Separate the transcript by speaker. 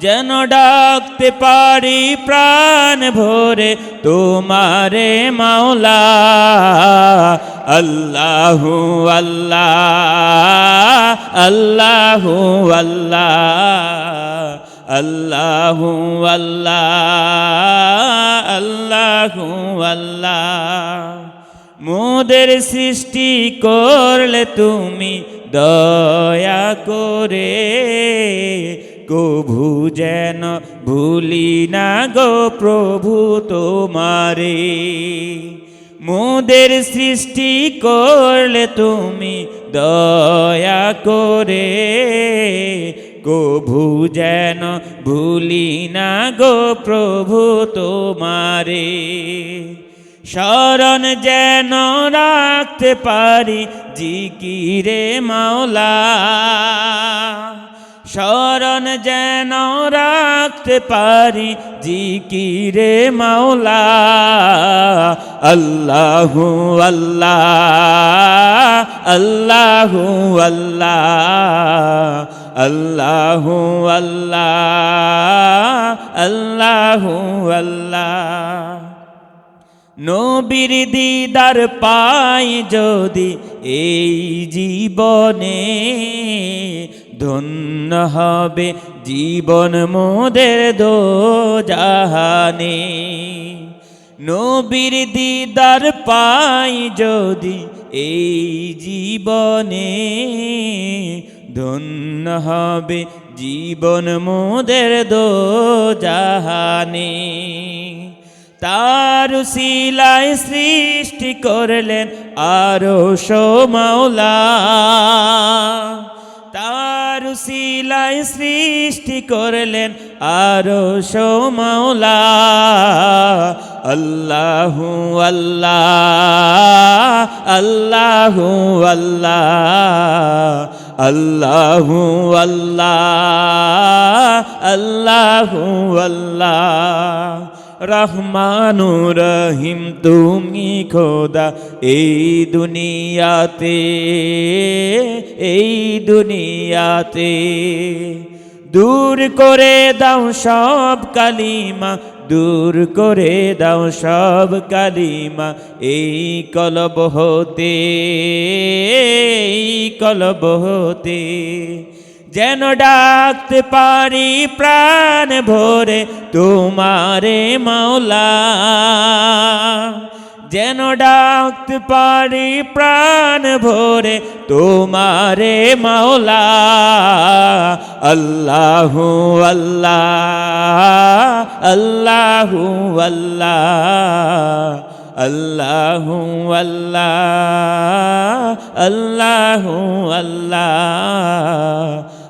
Speaker 1: যেন ডাকতে পারি প্রাণ ভরে তোমারে মাওলা। আল্লাহু আল্লাহ আল্লাহু আল্লাহ আল্লাহু আল্লাহ, আল্লাহু মোদের সৃষ্টি করলে তুমি দয়া করে কভু যেন ভুলি না গো প্রভু তোমারে। মোদের সৃষ্টি করলে তুমি দয়া করে। কভু যেন ভুলি না গো প্রভু তোমারে। শরণ যেন রাখতে পারি জিকিরে মাওলা। শরণ যেন রাখতে পারি জিকিরে মাওলা। আল্লাহু আল্লাহ আল্লাহু আল্লাহ আল্লাহু আল্লাহ আল্লাহু আল্লাহ। নবীর দিদার পাই যদি এই জীবনে ধন্য হবে জীবন মোদের দো জাহানে নবীর দিদার পাই যদি এই জীবনে। ধন্য হবে জীবন মোদের দো জাহানে তার শিলায় সৃষ্টি করলেন আরও মাওলা তার শিলায় সৃষ্টি করলেন আরও মাওলা আল্লাহ আল্লাহ আল্লাহ আল্লাহ আল্লাহ আল্লাহ আল্লাহ আল্লাহ। রহমানু রহিম তুমি খোদা এই দুনিয়াতে এই দুনিয়াতে। দূর করে দাও সব কালিমা, দূর করে দাও সব কালিমা, এই কলব হতে, এই কলব হতে। যেন ডাকতে পারি প্রাণ ভরে তোমারে মাওলা। যেন ডাকতে পারি প্রাণ ভরে তোমারে মাওলা। আল্লাহু আল্লাহ আল্লাহু আল্লাহ আল্লাহু আল্লাহ আল্লাহু আল্লাহ।